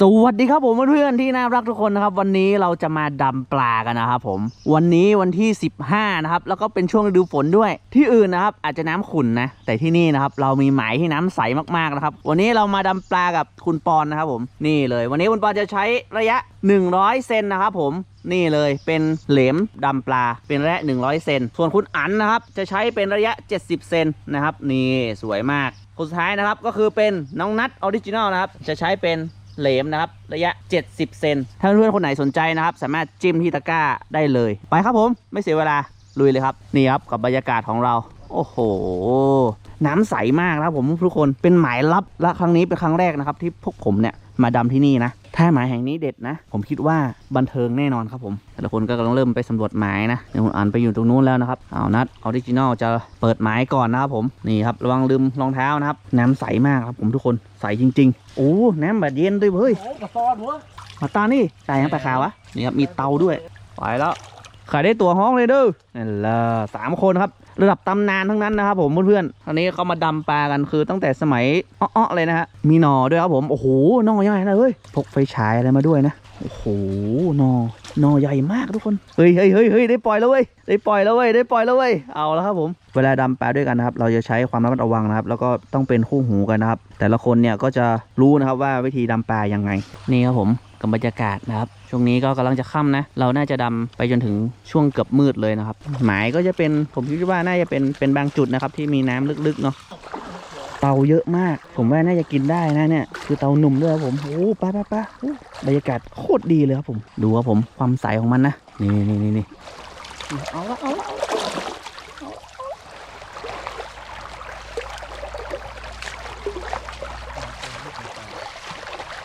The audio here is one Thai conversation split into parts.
สวัสดีครับผมเพื่อนๆที่น่ารักทุกคนนะครับวันนี้เราจะมาดำปลากันนะครับผมวันนี้วันที่ 15นะครับแล้วก็เป็นช่วงฤดูฝนด้วย ที่อื่นนะครับอาจจะน้ำขุ่นนะแต่ที่นี่นะครับเรามีหมายที่น้ำใสมากๆนะครับวันนี้เรามาดำปลากับคุณปอนนะครับผมนี่เลย วันนี้คุณปอนจะใช้ระยะ 100 เซนนะครับผมนี่เลยเป็นเหลมดำปลาเป็นระยะ 100 เซนส่วนคุณอันนะครับจะใช้เป็นระยะ 70 เซนนะครับนี่สวยมากคนสุดท้ายนะครับก็คือเป็นน้องนัทออริจินอลนะครับจะใช้เป็น เหลมนะครับ ระยะ 70 เซน ถ้าเพื่อนคนไหนสนใจนะครับ สามารถจิ้มที่ตะกร้าได้เลย ไปครับผม ไม่เสียเวลา ลุยเลยครับ นี่ครับ กับบรรยากาศของเรา โอ้โห น้ำใสมากนะครับผมทุกคน เป็นหมายลับ และครั้งนี้เป็นครั้งแรกนะครับที่พวกผมเนี่ยมาดำที่นี่นะ ถ้าหมายแห่งนี้เด็ดนะ ผมคิดว่าบันเทิงแน่นอนครับผม แต่ละคนก็กำลังเริ่มไปสำรวจหมายนะเดี๋ยวคุณอ่านไปอยู่ตรงนู้นแล้วนะครับเอานัดออริจินอลจะเปิดหมายก่อนนะครับผมนี่ครับระวังลืมรองเท้านะครับ น้ำใสมากครับผมทุกคนใสจริงๆโอ้น้ำแบบเย็นด้วยเฮ้ยโอ้กระซอนหัวมาตานี่ตายยังปลาขาวะนี่ครับมีเตาด้วยไปแล้วขายได้ตัวห้องเลยเด้อนี่นแหละสามคนครับ ระดับตำนานทั้งนั้นนะครับผมเพื่อนๆตอนนี้เขามาดำปลากันคือตั้งแต่สมัยอ้อๆเลยนะฮะมีหนอด้วยครับผมโอ้โหหนอใหญ่นะเฮ้ยพกไฟฉายอะไรมาด้วยนะโอ้โหหนอหนอใหญ่มากทุกคนเฮ้ยเฮ้ยเฮ้ยเฮ้ยได้ปล่อยแล้วเว้ยได้ปล่อยแล้วเว้ยได้ปล่อยแล้วเว้ยเอาแล้วครับผม เวลาดำปลาด้วยกันนะครับ เราจะใช้ความระมัดระวังนะครับ แล้วก็ต้องเป็นคู่หูกันนะครับ แต่ละคนเนี่ยก็จะรู้นะครับว่าวิธีดำปลายังไง นี่ครับผม กับบรรยากาศนะครับ ช่วงนี้ก็กำลังจะค่ำนะ เราน่าจะดำไปจนถึงช่วงเกือบมืดเลยนะครับ หมายก็จะเป็นผมคิดว่าน่าจะเป็นเป็นบางจุดนะครับที่มีน้ำลึกๆเนาะเตาเยอะมาก ผมว่าน่าจะกินได้นะเนี่ย คือเตาหนุ่มด้วยครับผม โอ้ป้าป้าป้าบรรยากาศโคตรดีเลยครับผม ดูครับผม ความใสของมันนะ นี่นี่นี่นี่เอาละเอาละ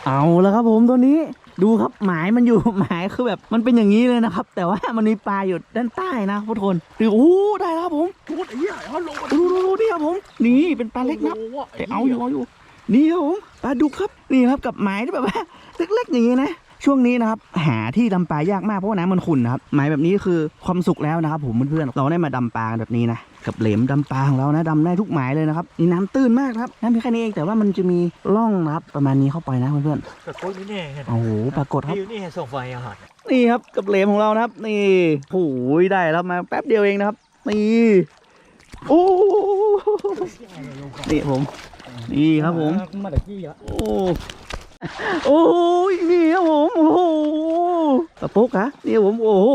เอาละครับผมตัวนี้ดูครับหมายมันอยู่หมายคือแบบมันเป็นอย่างนี้เลยนะครับ แต่ว่ามันมีปลาอยู่ด้านใต้นะทุกคนดูโอ้ได้แล้วครับผมพูดไอ้เหี้ยเขาลงมาดูดูดูนี่ครับผม นี่เป็นปลาเล็กนะแต่เอาอยู่เอาอยู่นี่ครับผมปลาดุกครับนี่ครับกับหมายที่แบบว่าเล็กๆอย่างนี้นะ ช่วงนี้นะครับหาที่ดำปลายากมากเพราะว่าน้ำมันขุ่นนะครับหมายแบบนี้คือความสุขแล้วนะครับ ผมเพื่อนๆเราได้มาดำปลาแบบนี้นะกับเหลมดำปลาของเรานะดำได้ทุกหมายเลยนะครับนี่น้ำตื้นมากนะครับน้ำเพียงแค่นี้เองแต่ว่ามันจะมีร่องนะครับประมาณนี้เข้าไปนะเพื่อนกระโค้ยนี่แน่ๆโอ้โหปรากฏครับนี่นี่ส่งไฟอาหารนี่ครับกับเหลมของเรานะครับ นี่โอ้ยได้แล้วมาแป๊บเดียวเองนะครับนี่โอ้นี่ผมนี่ครับผมมาจากที่อะโอ้ โอ้ยนี่ครับผมโอ้โหกระปุกฮะนี่ครับผมโอ้โห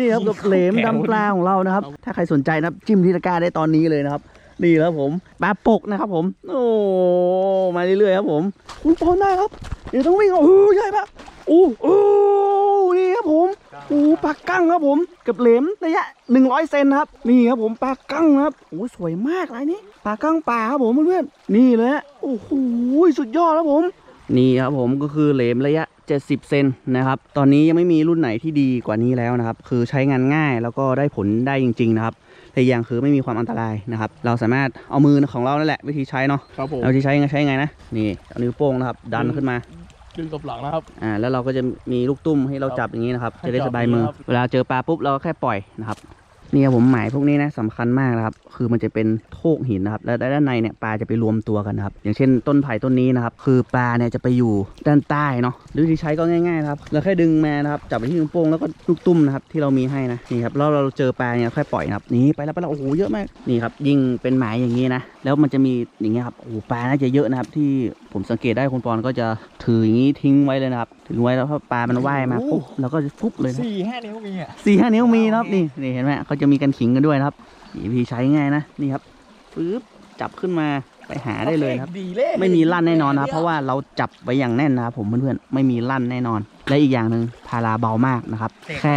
นี่ครับกับเหลมดำปลาของเรานะครับ ถ้าใครสนใจนะครับจิ้มที่ตะกร้าได้ตอนนี้เลยนะครับนี่ครับผมปลาปกนะครับผม โอ้มาเรื่อยๆครับผมคุณปอนได้ครับ เดี๋ยวต้องวิ่งโอ้โหใหญ่ปะโอ้โอ้นี่ครับผมโอ้ปลากั้งครับผมกับเหลมระยะ100เซนครับนี่ครับผมปลากั้งนะครับโอ้สวยมากลายนี้ปลากั้งป่าครับผมเพื่อนๆนี่เลยฮะโอ้โหสุดยอดครับผม นี่ครับผมก็คือเหลมระยะ 70 เซนนะครับ ตอนนี้ยังไม่มีรุ่นไหนที่ดีกว่านี้แล้วนะครับ คือใช้งานง่ายแล้วก็ได้ผลได้จริง ๆ นะครับแต่อีกอย่างคือไม่มีความอันตรายนะครับ เราสามารถเอามือของเรานั่นแหละ วิธีใช้เนาะครับผมเอาวิธีใช้ยังไงใช้ยังไงนะ นี่เอานิ้วโป้งนะครับ ดันขึ้นมา ดึงกับหลังนะครับ อ่า แล้วเราก็จะมีลูกตุ้มให้เราจับอย่างนี้นะครับให้จะได้จัสบบายมืออย่างนี้ครับเวลาเจอปลาปุ๊บเราก็แค่ปล่อยนะครับ นี่ครับผมหมายพวกนี้นะสำคัญมากนะครับ คือมันจะเป็นโทกหินนะครับ แล้วด้านในเนี่ยปลาจะไปรวมตัวกันนะครับ อย่างเช่นต้นไผ่ต้นนี้นะครับ คือปลาเนี่ยจะไปอยู่ด้านใต้เนาะหรือวิธีใช้ก็ง่ายๆครับเราแค่ดึงมานะครับ จับไปที่นิ้วโป้งแล้วก็ลูกตุ้มนะครับที่เรามีให้นะนี่ครับแล้วเราเจอปลาเนี่ยค่อยปล่อยนะครับนี่ไปแล้วไปแล้วโอ้โหเยอะมากนี่ครับยิ่งเป็นหมายอย่างนี้นะแล้วมันจะมีอย่างเงี้ยครับโอ้โหปลาน่าจะเยอะนะครับที่ผมสังเกตได้คุณปอนก็จะถืออย่างนี้ทิ้งไว้เลยนะครับ ถือไว้แล้วพอปลามันว่ายมาปุ๊บเราก็จะฟุบเลยนะสี่ห้านิ้วมีอะสี่ห้านิ้วมีนะครับนี่นี่เห็นไหมเขาจะมีกันขิงกันด้วยนะครับนี่วิธีใช้ง่ายนะนี่ครับปึ๊บจับขึ้นมาไปหาได้เลยนะครับดีเลยไม่มีลั่นแน่นอนนะครับ เพราะว่าเราจับไว้อย่างแน่นนะครับผมเพื่อนๆไม่มีลั่นแน่นอน และอีกอย่างหนึ่งพาราเบามากนะครับ แค่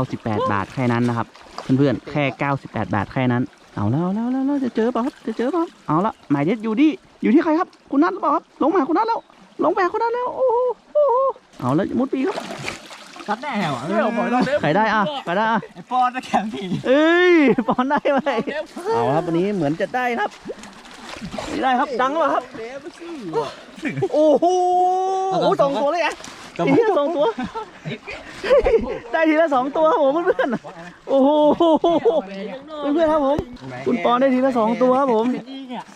98 บาทแค่นั้นนะครับเพื่อนๆแค่ 98 บาทแค่นั้น เอาแล้วเอาแล้วเอาแล้วจะเจอเปล่าครับจะเจอเปล่าเอาละหมายเด็ดอยู่ที่อยู่ที่ใครครับคุณนัทหรือเปล่าครับลงมาคุณนัทแล้วลงไปหาคุณนัทแล้วโอ้โหโอ้โห เอาแล้วมุดปีครับกัดแน่เหรอเดี๋ยวปล่อยเราเด้ใครได้อะใครได้อะไอ้ปอนจะแข็งทีเอ้ยปอนได้ไหมเอาครับวันนี้เหมือนจะได้ครับไม่ได้ครับดังแล้วครับโอ้โหโอ้โหสองตัวเลยอะ ได้ทีละสองตัว ได้ทีละสองตัวครับผมเพื่อนๆโอ้โหเพื่อนๆครับผม คุณปอนได้ทีละสองตัวครับผม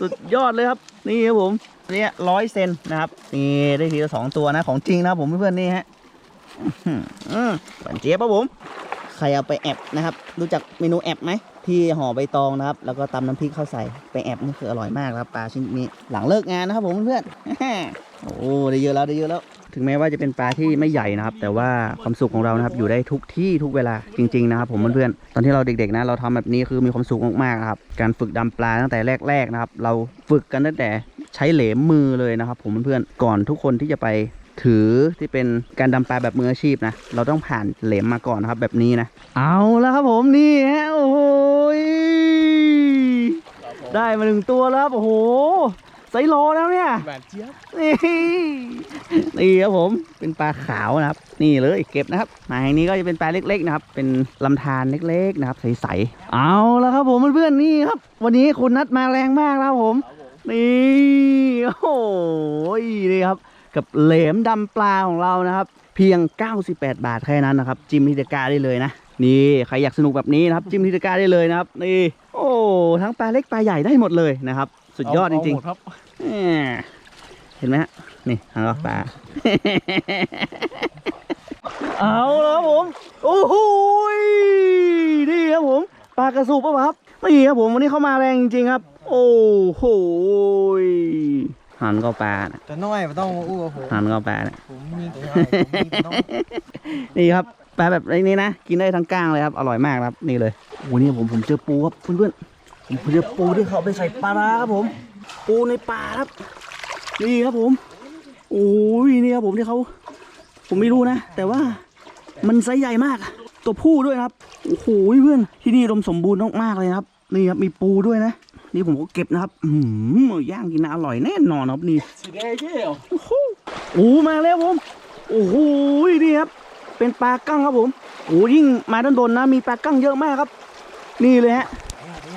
สุดยอดเลยครับ นี่ครับผมเนี่ยร้อยเซนนะครับนี่ได้ทีละสองตัวนะของจริงนะครับผมเพื่อนๆนี่ฮะอื้อหืออืมหวานเจี๊ยบครับผม ใครเอาไปแอบนะครับ รู้จักเมนูแอบไหมที่ห่อใบตองนะครับ แล้วก็ตำน้ำพริกเข้าใส่ไปแอบนี่คืออร่อยมากนะครับปลาชนิดนี้หลังเลิกงานนะครับผมเพื่อนๆโอ้ได้เยอะแล้วได้เยอะแล้ว ถึงแม้ว่าจะเป็นปลาที่ไม่ใหญ่นะครับ แต่ว่าความสุขของเรานะครับ อยู่ได้ทุกที่ทุกเวลาจริงๆนะครับผมเพื่อนๆตอนที่เราเด็กๆนะเราทำแบบนี้คือมีความสุขมากๆครับการฝึกดำปลาตั้งแต่แรกๆนะครับ เราฝึกกันตั้งแต่ใช้เหลมมือเลยนะครับ ผมเพื่อนๆก่อนทุกคนที่จะไปถือที่เป็นการดำปลาแบบมืออาชีพนะ เราต้องผ่านเหลมมาก่อนนะครับแบบนี้นะ เอาแล้วครับผมนี่ฮะโอ้โหยได้มาหนึ่งตัวแล้วครับโอ้โห ไซโลแล้วเนี่ยหวานเจี๊ยบนี่นี่ครับผมเป็นปลาขาวนะครับ นี่เลยเก็บนะครับหมายนี้ก็จะเป็นปลาเล็ก ๆ นะครับ เป็นลำธารเล็กๆนะครับ ใสๆเอาแล้วครับผมเพื่อนๆนี่ครับ วันนี้คุณนัดมาแรงมากแล้วครับผม นี่โอ้โหนี่ครับ กับเหลมดำปลาของเรานะครับ เพียง 98 บาทแค่นั้นนะครับ จิ้มที่ตะกร้าได้เลยนะนี่ใครอยากสนุกแบบนี้นะครับ จิ้มที่ตะกร้าได้เลยนะครับนี่โอ้ทั้งปลาเล็กปลาใหญ่ได้หมดเลยนะครับ สุดยอดจริงเาหมครับๆแหมเห็นไหมฮะ นี่หางออกปลา เอาแล้วครับผม โอ้โหยนี่ครับผม ปลากระสูบปะครับนี่ครับผมวันนี้เข้ามาแรงจริงๆครับ โอ้โหยหันเข้าปลานะแต่น้อยไม่ต้องมาอู้กับผมหันเข้าปลานะผมมีแต่น้อยผมมีแต่น้อยนี่ครับปลาแบบนี้นะ กินได้ทั้งก้างเลยครับ อร่อยมากครับ นี่เลยโอ้นี่ผมผมเจอปูครับเพื่อนๆ ผมเจอปูที่เขาเอาไปใส่ปลาร้าครับผม ปูในป่าครับ นี่ครับผม โอ้ยนี่ครับผมที่เขา ผมไม่รู้นะ แต่ว่ามันไซส์ใหญ่มาก ตัวผู้ด้วยนะครับ โอ้โหเพื่อน ที่นี่อุดมสมบูรณ์มากๆเลยนะครับ นี่ครับมีปูด้วยนะ นี่ผมก็เก็บนะครับ อืมย่างกินนะอร่อยแน่นอนครับนี่สีแดงเชี่ยวโอ้โหโอ้มาแล้วผม โอ้โหนี่ครับ เป็นปลากั้งครับผม โอ้ยิ่งมาด้านบนนะ มีปลากั้งเยอะมากครับ นี่เลยฮะ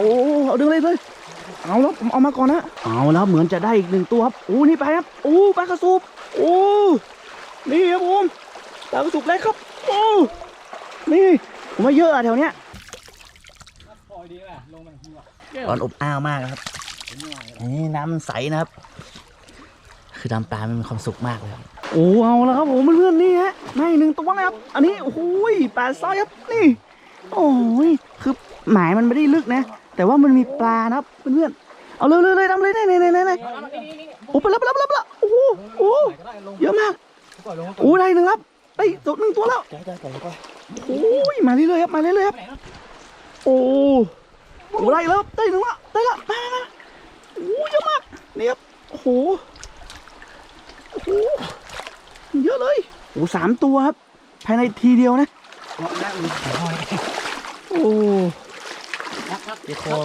โอ้เอาดึงเลยเลยเอาแล้วผมเอามาก่อนนะเอาแล้วเหมือนจะได้อีกหนึ่งตัวครับโอ้นี่ไปครับโอ้ปลากระสูบโอ้นี่ครับผมปลากระสูบเล็กครับโอ้นี่ผมว่าเยอะอะแถวเนี้ยปล่อยดีแหละลงมาทีว่ะร้อนอบอ้าวมากนะครับนี่น้ำมันใสนะครับ คือดำปลามันมีความสุขมากเลยครับโอ้เอาแล้วครับผมเพื่อนๆนี่ฮะในหนึ่งตัวนะครับ อันนี้โอ้โหยปลาสร้อยครับนี่ โอ้ยคือหมายมันไม่ได้ลึกนะ แต่ว่ามันมีปลานะครับเพื่อนๆเอาเลยเลยเลยทำเลยนี่นี่นี่นี่โอ้ไปแล้วไปแล้วไปแล้วไปแล้วโอ้โหโอ้โหก็ได้ลงเยอะมากปล่อยลงมาก่อนโอ้ได้หนึ่งครับได้ตัวหนึ่งตัวแล้วได้ได้ปล่อยลงก่อนโอ้ยมาเรื่อยๆครับมาเรื่อยๆครับโอ้โหได้แล้วครับได้หนึ่งละได้ละมามามาโอ้เยอะมากนี่ครับโอ้โหโอ้โหเยอะเลยโอ้สามตัวครับภายในทีเดียวนะหน้ามือขอหอยโอ้ เดี๋ยวคอ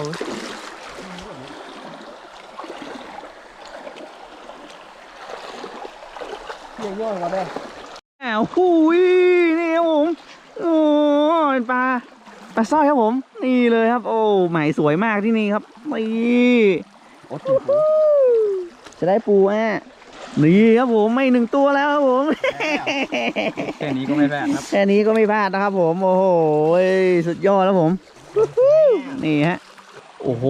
เยี่ยย่อยมาได้อ้าวหูยนี่ครับผมโอ้เป็นปลาปลาสร้อยครับผม นี่เลยครับ โอ้หมายสวยมากที่นี่ครับนี่โอ้โหจะได้ปูอะนี่ครับผมไม่หนึ่งตัวแล้วครับผมแค่นี้ก็ไม่แพ้ครับแค่นี้ก็ไม่พลาดนะครับผมโอ้โหสุดยอดแล้วผม นี่ฮะ โอ้โห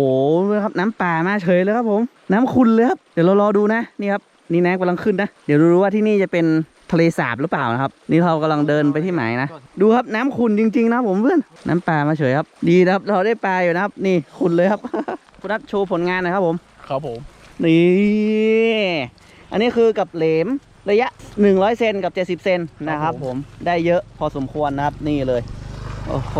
ครับน้ำป่ามาเฉยเลยครับผม น้ำขุ่นเลยครับ เดี๋ยวเรารอดูนะ นี่ครับ นี่น้ำกำลังขึ้นนะ เดี๋ยวดูว่าที่นี่จะเป็นทะเลสาบหรือเปล่านะครับ นี่เรากำลังเดินไปที่หมายนะ ดูครับน้ำขุ่นจริงๆนะผมเพื่อน น้ำป่ามาเฉยครับ ดีนะครับ เราได้ปลาอยู่นะครับ นี่ขุ่นเลยครับ คุณนัทโชว์ผลงานหนะครับผม ครับผม นี่ อันนี้คือกับเหลมระยะ 100 เซนกับ 70 เซนนะครับผม ได้เยอะพอสมควรนะครับ นี่เลย โอ้โห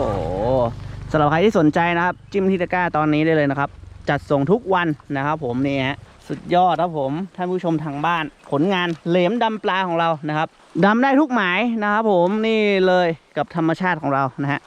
สำหรับใครที่สนใจนะครับ จิ้มที่ตะกร้าตอนนี้ได้เลยนะครับ จัดส่งทุกวันนะครับผมนี่ฮะสุดยอดครับผมท่านผู้ชมทางบ้าน ผลงานเหลมดำปลาของเรานะครับดำได้ทุกหมายนะครับผมนี่เลยกับธรรมชาติของเรานะฮะ